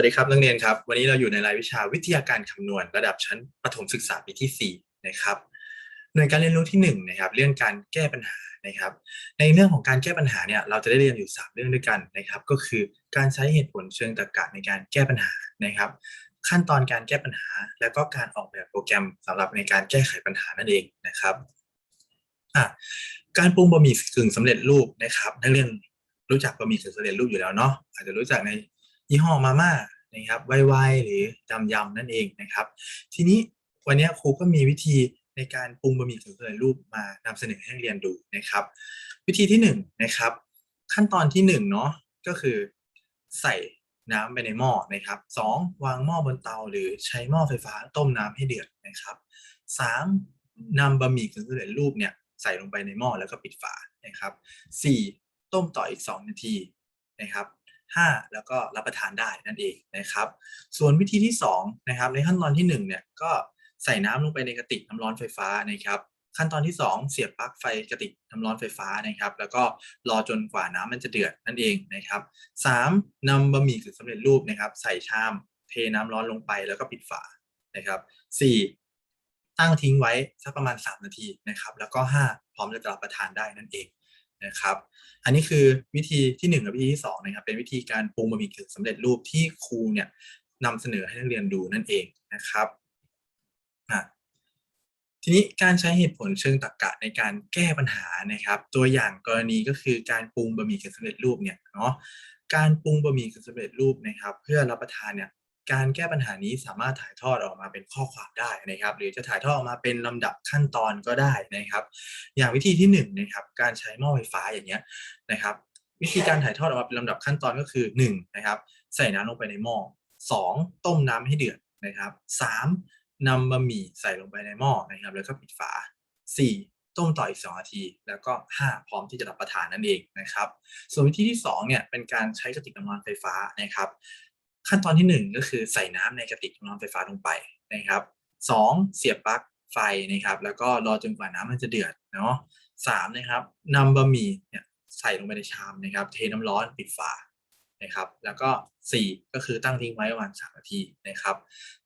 วัสดีครับนักเรียนครับ วันนี้เราอยู่ในรายวิชาวิทยาการคำนวณ ระดับชั้นประถมศึกษาปีที่ 4 นะครับหน่วยการเรียนรู้ที่1นะครับเรื่องการแก้ปัญหานะครับ ในเรื่องของการแก้ปัญหาเนี่ยเราจะได้เรียนอยู่ 3 เรื่องด้วยกันนะครับ ก็คือการใช้เหตุผลเชิงตรรกะในการแก้ปัญหานะครับ ขั้นตอนการแก้ปัญหา แล้วก็การออกแบบโปรแกรมสำหรับในการแก้ไขปัญหานั่นเองนะครับการปรุงบะหมี่กึ่งสำเร็จรูปนะครับนักเรียนรู้จักบะหมี่กึ่งสำเร็จรูปอยู่แล้วเนาะอาจจะรู้จักใน ยี่ห้อมาม่านะครับไวๆหรือยำยำนั่นเองนะครับ ทีนี้วันนี้ครูก็มีวิธีในการปรุงบะหมี่กึ่งสำเร็จรูปมานำเสนอให้เรียนดูนะครับ วิธีที่1นงนะครับ ขั้นตอนที่1เนาะก็คือใส่น้ำไปในหม้อนะครับสองวางหม้อบนเตาหรือใช้หม้อไฟฟ้าต้มน้ำให้เดือดนะครับสามนำบะหมี่กึ่งสำเร็จรูปเนี่ยใส่ลงไปในหม้อแล้วก็ปิดฝานะครับสี่ต้มต่ออีก 2 นาทีนะครับ 5 แล้วก็รับประทานได้นั่นเองนะครับ ส่วนวิธีที่2นะครับในขั้นตอนที่1เนี่ยก็ใส่น้ำลงไปในกระติกน้ำร้อนไฟฟ้านะครับขั้นตอนที่ 2 เสียบปลั๊กไฟกระติกน้ำร้อนไฟฟ้านะครับ แล้วก็รอจนกว่าน้ำมันจะเดือดนั่นเองนะครับ 3. นำบะหมี่กึ่งสำเร็จรูปนะครับ ใส่ชามเทน้ำร้อนลงไปแล้วก็ปิดฝานะครับ 4. ตั้งทิ้งไว้สักประมาณ 3 นาทีนะครับ แล้วก็ 5 พร้อมจะรับประทานได้นั่นเอง นะครับ อันนี้คือวิธีที่1กับวิธีที่2นะครับ เป็นวิธีการปรุงบะหมี่กึ่งสำเร็จรูปที่ครูเนี่ยนำเสนอให้นักเรียนดูนั่นเองนะครับทีนี้การใช้เหตุผลเชิงตรรกะในการแก้ปัญหานะครับ ตัวอย่างกรณีก็คือการปรุงบะหมี่กึ่งสำเร็จรูปเนี่ยเนาะการปรุงบะหมี่กึ่งสำเร็จรูปนะครับ เพื่อรับประทานเนี่ย การแก้ปัญหานี้สามารถถ่ายทอดออกมาเป็นข้อความได้นะครับ หรือจะถ่ายทอดออกมาเป็นลำดับขั้นตอนก็ได้นะครับ อย่างวิธีที่1นงนะครับการใช้หม้อไฟฟ้าอย่างเงี้ยนะครับ วิธีการถ่ายทอดออกมาเป็นลำดับขั้นตอนก็คือ1นะครับใส่น้ำลงไปในหม้อ2ต้มน้ำให้เดือดนะครับ3นำบะหมี่ใส่ลงไปในหม้อนะครับ แล้วก็ปิดฝา 4 ต้มต่ออีก 2 นาที แล้วก็ 5 พร้อมที่จะรับประทานนั่นเองนะครับ ส่วนวิธีที่ 2เนี่ยเป็นการใช้กระติกน้ำร้อนไฟฟ้านะครับ ขั้นตอนที่ 1 ก็คือใส่น้ำในกระติกน้ำร้อนไฟฟ้าลงไปนะครับ 2. เสียบปลั๊กไฟนะครับ แล้วก็รอจนกว่าน้ำมันจะเดือดเนาะสามนะครับนำบะหมี่เนี่ยใส่ลงไปในชามนะครับ เทน้ำร้อนปิดฝานะครับ แล้วก็ 4 ก็คือตั้งทิ้งไว้ประมาณ3นาทีนะครับ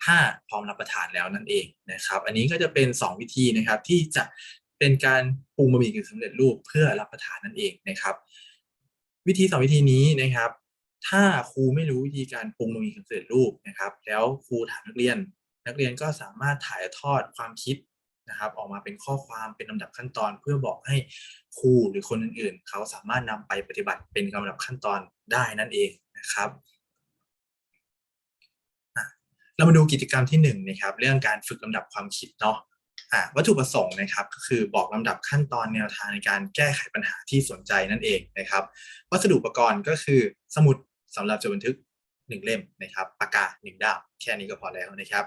5 พร้อมรับประทานแล้วนั่นเองนะครับ อันนี้ก็จะเป็น 2 วิธีนะครับที่จะเป็นการปรุงบะหมี่กึ่งสำเร็จรูปเพื่อรับประทานนั่นเองนะครับ วิธีสองวิธีนี้นะครับ ถ้าครูไม่รู้วิธีการปรุงบะหมี่กึ่งสำเร็จรูปนะครับ แล้วครูถามนักเรียน นักเรียนก็สามารถถ่ายทอดความคิดนะครับ ออกมาเป็นข้อความเป็นลำดับขั้นตอน เพื่อบอกให้ครูหรือคนอื่นๆ เขาสามารถนำไปปฏิบัติเป็นลำดับขั้นตอนได้นั่นเองนะครับเรามาดูกิจกรรมที่1นงนะครับ เรื่องการฝึกลำดับความคิดเนาะวัตถุประสงค์นะครับก็คือบอกลำดับขั้นตอนแนวทางในการแก้ไขปัญหาที่สนใจนั่นเองนะครับ วัสดุอุปกรณ์ก็คือสมุด สำหรับจดบันทึกหนึ่งเล่มนะครับปากกาหนึ่งด้ามแค่นี้ก็พอแล้วนะครับ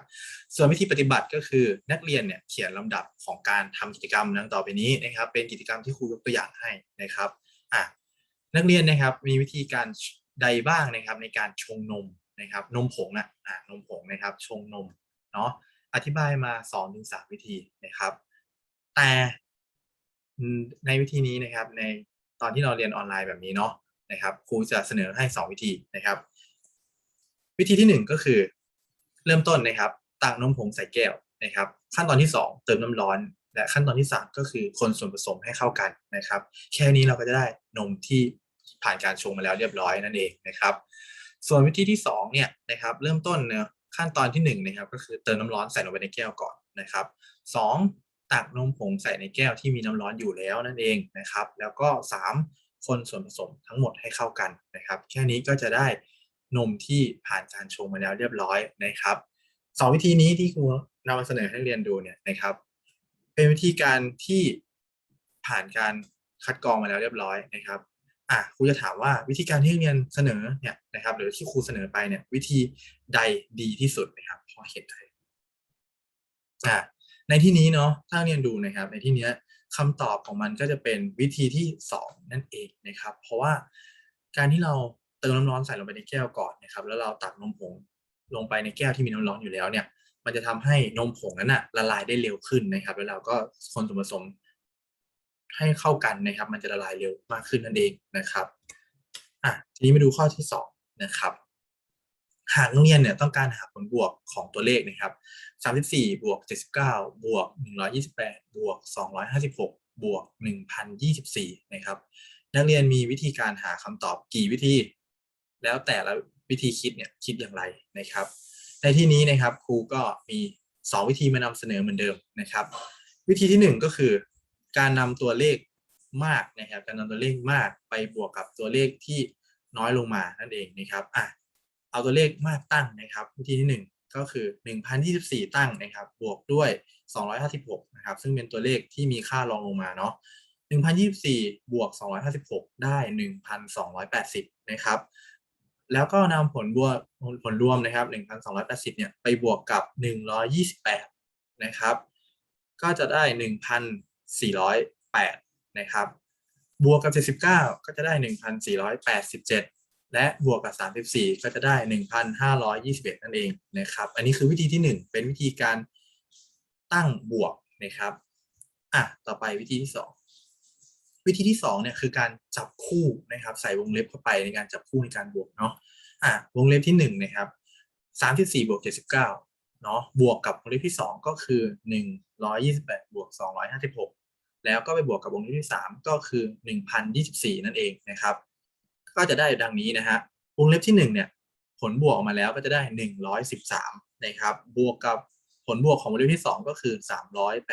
ส่วนวิธีปฏิบัติก็คือนักเรียนเนี่ยเขียนลำดับของการทำกิจกรรมดังต่อไปนี้นะครับ เป็นกิจกรรมที่ครูยกตัวอย่างให้นะครับอะนักเรียนนะครับมีวิธีการใดบ้างนะครับในการชงนมนะครับ นมผงนะอะนมผงนะครับ ชงนมเนาะอธิบายมา2อถึงสวิธีนะครับ แต่ในวิธีนี้นะครับในตอนที่เราเรียนออนไลน์แบบนี้เนาะ นะครับครูจะเสนอให้ 2 วิธีนะครับ วิธีที่ 1 ก็คือ เริ่มต้นนะครับตักนมผงใส่แก้วนะครับ ขั้นตอนที่ 2 เติมน้ำร้อน และขั้นตอนที่ 3 ก็คือคนส่วนผสมให้เข้ากันนะครับ แค่นี้เราก็จะได้นมที่ผ่านการชงมาแล้วเรียบร้อยนั่นเองนะครับ ส่วนวิธีที่2เนี่ยนะครับเริ่มต้นเนะขั้นตอนที่1นะครับก็คือเติมน้ำร้อนใส่ลงไปในแก้วก่อนนะครับ 2. ตักนมผงใส่ในแก้วที่มีน้ำร้อนอยู่แล้วนั่นเองนะครับ แล้วก็ 3. คนส่วนผสมทั้งหมดให้เข้ากันนะครับ แค่นี้ก็จะได้นมที่ผ่านการชงมาแล้วเรียบร้อยนะครับสองวิธีนี้ที่ครูนำมาเสนอให้เรียนดูเนี่ยนะครับ เป็นวิธีการที่ผ่านการคัดกรองมาแล้วเรียบร้อยนะครับอะครูจะถามว่าวิธีการที่เรียนเสนอเนี่ยนะครับ หรือที่ครูเสนอไปเนี่ย วิธีใดดีที่สุดนะครับพราะเหตุใดอะในที่นี้เนาะถ้าเรียนดูนะครับ ในที่เนี้ย คำตอบของมันก็จะเป็นวิธีที่สองนั่นเองนะครับ เพราะว่าการที่เราเติมน้ำร้อนใส่ลงไปในแก้วก่อนนะครับ แล้วเราตักนมผงลงไปในแก้วที่มีน้ำร้อนอยู่แล้วเนี่ยมันจะทำให้นมผงนั้นนะละลายได้เร็วขึ้นนะครับ แล้วเราก็คนส่วนผสมให้เข้ากันนะครับ มันจะละลายเร็วมากขึ้นนั่นเองนะครับอะทีนี้มาดูข้อที่สองนะครับ หากนักเรียนเนี่ยต้องการหาผลบวกของตัวเลขนะครับ 34 บวก 79 บวก 128 บวก 256 บวก 1024 นะครับ นักเรียนมีวิธีการหาคำตอบกี่วิธี แล้วแต่ละวิธีคิดเนี่ยคิดอย่างไรนะครับ ในที่นี้นะครับครูก็มี 2 วิธีมานำเสนอเหมือนเดิมนะครับ วิธีที่ 1 ก็คือ การนำตัวเลขมากนะครับ การนำตัวเลขมากไปบวกกับตัวเลขที่น้อยลงมานั่นเองนะครับอะ เอาตัวเลขมากตั้งนะครับวิธีที่ 1 ก็คือ 1024 ตั้งนะครับบวกด้วย 256นะครับซึ่งเป็นตัวเลขที่มีค่ารองลงมาเนาะ1024 บวก 256 ได้ 1,280 นะครับ แล้วก็นำผลบวกผลรวมนะครับ 1,280 เนี่ย ไปบวกกับ 128 นะครับ ก็จะได้ 1,408 นะครับ บวกกับ 79 ก็จะได้ 1,487 และบวกกับ 34 ก็จะได้ 1,521 นั่นเองนะครับ อันนี้คือวิธีที่ 1 เป็นวิธีการตั้งบวกนะครับอะต่อไปวิธีที่ 2 วิธีที่2เนี่ยคือการจับคู่นะครับ ใส่วงเล็บเข้าไปในการจับคู่ในการบวกเนาะอะวงเล็บที่ 1 นะครับ 34 บวก 79 เนาะบวกกับวงเล็บที่ 2 ก็คือ 128 บวก 256 แล้วก็ไปบวกกับวงเล็บที่ 3 ก็คือ 1,024 นั่นเองนะครับ ก็จะได้ดังนี้นะฮะวงเล็บที่1เนี่ยผลบวกออกมาแล้วก็จะได้ 113นะครับบวกกับผลบวกของวงเล็บที่ 2 ก็คือ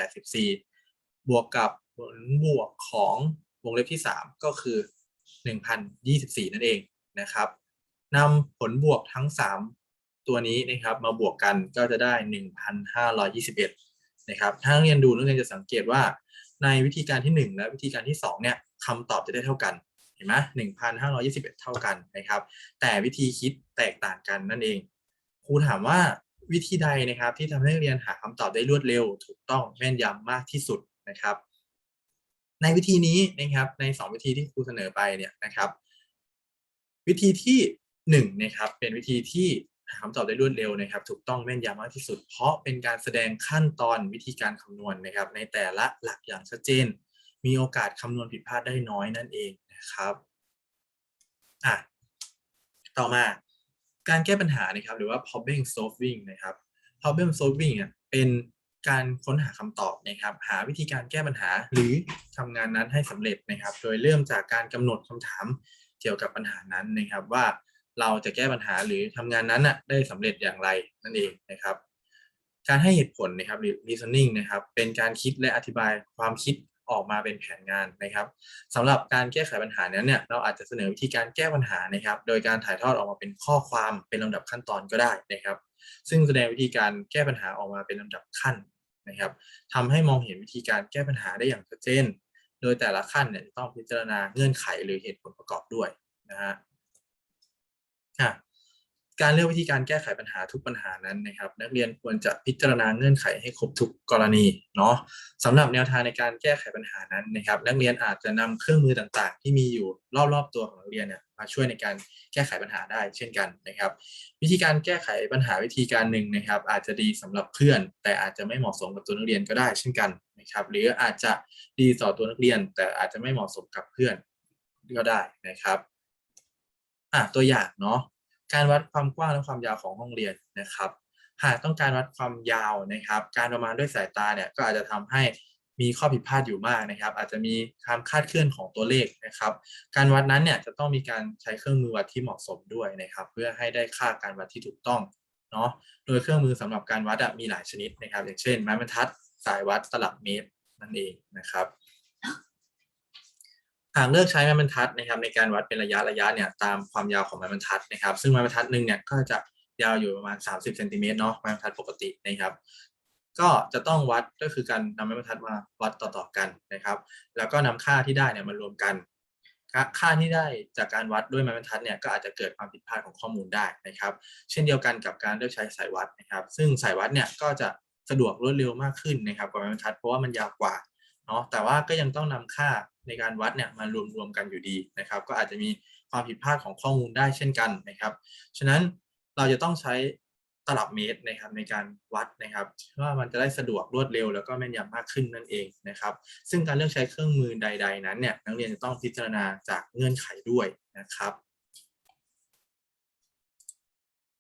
384 บวกกับผลบวกของวงเล็บที่ 3 ก็คือ 1,024 นั่นเองนะครับนำผลบวกทั้ง 3 ตัวนี้นะครับมาบวกกันก็จะได้ 1,521นะครับถ้านักเรียนดูนักเรียนจะสังเกตว่าในวิธีการที่ 1 และวิธีการที่2เนี่ยคำตอบจะได้เท่ากัน ห็นไหม1,521เอ็ดเท่ากันนะครับ แต่วิธีคิดแตกต่างกันนั่นเอง ครูถามว่าวิธีใดนะครับที่ทำให้เรียนหาคำตอบได้รวดเร็ว ถูกต้องแม่นยำมากที่สุดนะครับ ในวิธีนี้นะครับ ใน 2 วิธีที่ครูเสนอไปเนี่ยนะครับ วิธีที่1นะครับ เป็นวิธีที่หาคำตอบได้รวดเร็วนะครับ ถูกต้องแม่นยำมากที่สุด เพราะเป็นการแสดงขั้นตอนวิธีการคำนวณนะครับ ในแต่ละหลักอย่างชัดเจน มีโอกาสคำนวณผิดพลาดได้น้อยนั่นเองนะครับอะต่อมาการแก้ปัญหานะครับ หรือว่า problem solving นะครับ problem solving อะเป็นการค้นหาคำตอบนะครับ หาวิธีการแก้ปัญหาหรือทำงานนั้นให้สำเร็จนะครับ โดยเริ่มจากการกำหนดคำถามเกี่ยวกับปัญหานั้นนะครับ ว่าเราจะแก้ปัญหาหรือทำงานนั้นอะได้สำเร็จอย่างไรนั่นเองนะครับ การให้เหตุผลนะครับหรือ reasoning นะครับ เป็นการคิดและอธิบายความคิด ออกมาเป็นแผนงานนะครับสำหรับการแก้ไขปัญหานั้นเนี่ยเราอาจจะเสนอวิธีการแก้ปัญหานะครับ โดยการถ่ายทอดออกมาเป็นข้อความเป็นลำดับขั้นตอนก็ได้นะครับ ซึ่งแสดงวิธีการแก้ปัญหาออกมาเป็นลำดับขั้นนะครับทำให้มองเห็นวิธีการแก้ปัญหาได้อย่างชัดเจน โดยแต่ละขั้นเนี่ยต้องพิจารณาเงื่อนไขหรือเหตุผลประกอบด้วยนะฮะ การเลือกวิธีการแก้ไขปัญหาทุกปัญหานั้นนะครับ นักเรียนควรจะพิจารณาเงื่อนไขให้ครบทุกกรณีเนาะสำหรับแนวทางในการแก้ไขปัญหานั้นนะครับ นักเรียนอาจจะนำเครื่องมือต่างๆ ที่มีอยู่รอบๆตัวของนักเรียนเนี่ยมาช่วยในการแก้ไขปัญหาได้เช่นกันนะครับ วิธีการแก้ไขปัญหาวิธีการหนึ่งนะครับ อาจจะดีสำหรับเพื่อน แต่อาจจะไม่เหมาะสมกับตัวนักเรียนก็ได้เช่นกันนะครับ หรืออาจจะดีต่อตัวนักเรียน แต่อาจจะไม่เหมาะสมกับเพื่อนก็ได้นะครับอะตัวอย่างเนาะ การวัดความกว้างและความยาวของห้องเรียนนะครับ หากต้องการวัดความยาวนะครับ การประมาณด้วยสายตาเนี่ยก็อาจจะทำให้มีข้อผิดพลาดอยู่มากนะครับ อาจจะมีความคาดเคลื่อนของตัวเลขนะครับ การวัดนั้นเนี่ยจะต้องมีการใช้เครื่องมือวัดที่เหมาะสมด้วยนะครับ เพื่อให้ได้ค่าการวัดที่ถูกต้องเนาะโดยเครื่องมือสำหรับการวัดมีหลายชนิดนะครับ อย่างเช่น ไม้บรรทัด สายวัดตลับเมตรนั่นเองนะครับ หากเลือกใช้ไม้บรรทัดนะครับในการวัดเป็นระยะระยะเนี่ยตามความยาวของไม้บรรทัดนะครับ ซึ่งไม้บรรทัดหนึ่งเนี่ยก็จะยาวอยู่ประมาณ 30เซนติเมตรเนาะไม้บรรทัดปกตินะครับ ก็จะต้องวัดก็คือการนำไม้บรรทัดมาวัดต่อๆกันนะครับ แล้วก็นำค่าที่ได้เนี่ยมารวมกันค่าที่ได้จากการวัดด้วยไม้บรรทัดเนี่ยก็อาจจะเกิดความผิดพลาดของข้อมูลได้นะครับ เช่นเดียวกันกับการเลือกใช้สายวัดนะครับ ซึ่งสายวัดเนี่ยก็จะสะดวกรวดเร็วมากขึ้นนะครับกว่าไม้บรรทัดเพราะว่ามันยาวกว่า นาะแต่ว่าก็ยังต้องนำค่าในการวัดเนี่ยมารวมๆกันอยู่ดีนะครับ ก็อาจจะมีความผิดพลาดของข้อมูลได้เช่นกันนะครับ ฉะนั้นเราจะต้องใช้ตลับเมตรนะครับในการวัดนะครับว่ามันจะได้สะดวกรวดเร็ว แล้วก็แม่นยำมากขึ้นนั่นเองนะครับ ซึ่งการเลือกใช้เครื่องมือใด ๆ นั้นเนี่ยนักเรียนจะต้องพิจารณาจากเงื่อนไขด้วยนะครับ